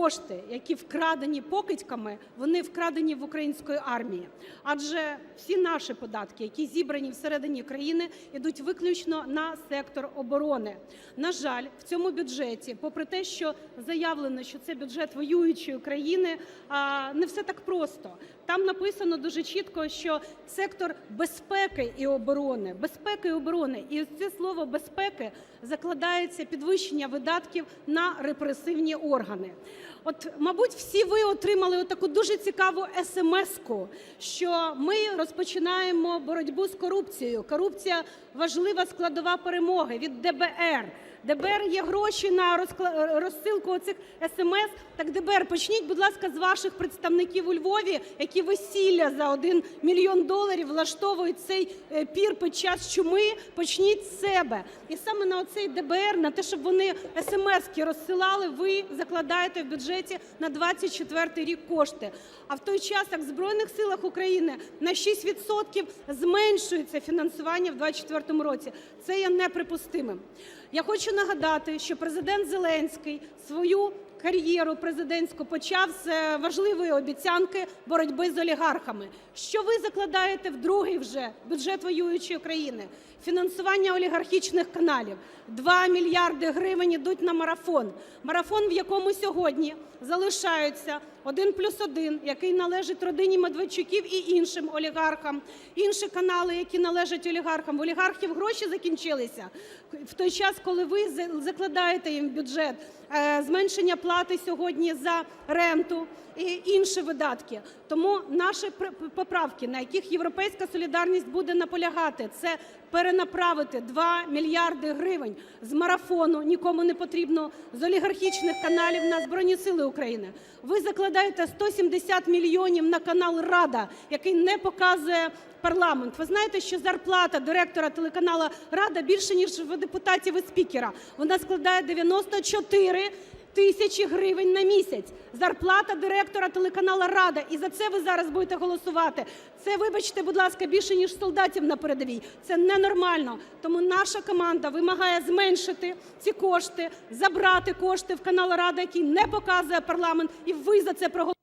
кошти, які вкрадені покидьками, вони вкрадені в української армії. Адже всі наші податки, які зібрані всередині країни, ідуть виключно на сектор оборони. На жаль, в цьому бюджеті, попри те, що заявлено, що це бюджет воюючої країни, не все так просто. Там написано дуже чітко, що сектор безпеки і оборони, безпеки і оборони, і це слово безпеки закладається підвищення видатків на репресивні органи. От, мабуть, всі ви отримали таку дуже цікаву смс-ку, що ми розпочинаємо боротьбу з корупцією. Корупція важлива складова перемоги від ДБР. ДБР є гроші на розсилку оцих смс. Так ДБР, почніть, будь ласка, з ваших представників у Львові, які весілля за 1 мільйон доларів влаштовують цей е, пір під час чуми. Почніть з себе. І саме на оцей ДБР, на те, щоб вони смски розсилали, ви закладаєте в бюджеті на 24 рік кошти. А в той час, як в Збройних силах України на 6% зменшується фінансування в 24 році. Це є неприпустимим. Я хочу нагадати, що президент Зеленський свою кар'єру президентську почав з е, важливої обіцянки боротьби з олігархами. Що ви закладаєте в другий вже бюджет воюючої країни? Фінансування олігархічних каналів. 2 мільярди гривень ідуть на марафон. Марафон, в якому сьогодні залишаються один плюс один, який належить родині Медведчуків і іншим олігархам, інші канали, які належать олігархам. В олігархів гроші закінчилися в той час, коли ви закладаєте їм в бюджет е, зменшення плати сьогодні за ренту і інші видатки. Тому наші пр- поправки, на яких "Європейська солідарність" буде наполягати, це перенаправити 2 мільярди гривень з марафону, нікому не потрібно, з олігархічних каналів на Збройні Сили України. Ви закладаєте 170 мільйонів на канал "Рада", який не показує парламент. Ви знаєте, що зарплата директора телеканалу "Рада" більше, ніж в депутатів і спікера. Вона складає 94 тисячі гривень на місяць. Зарплата директора телеканалу "Рада". І за це ви зараз будете голосувати. Це, вибачте, будь ласка, більше, ніж солдатів на передовій. Це ненормально. Тому наша команда вимагає зменшити ці кошти, забрати кошти в канал "Рада", який не показує парламент, і ви за це проголосуєте.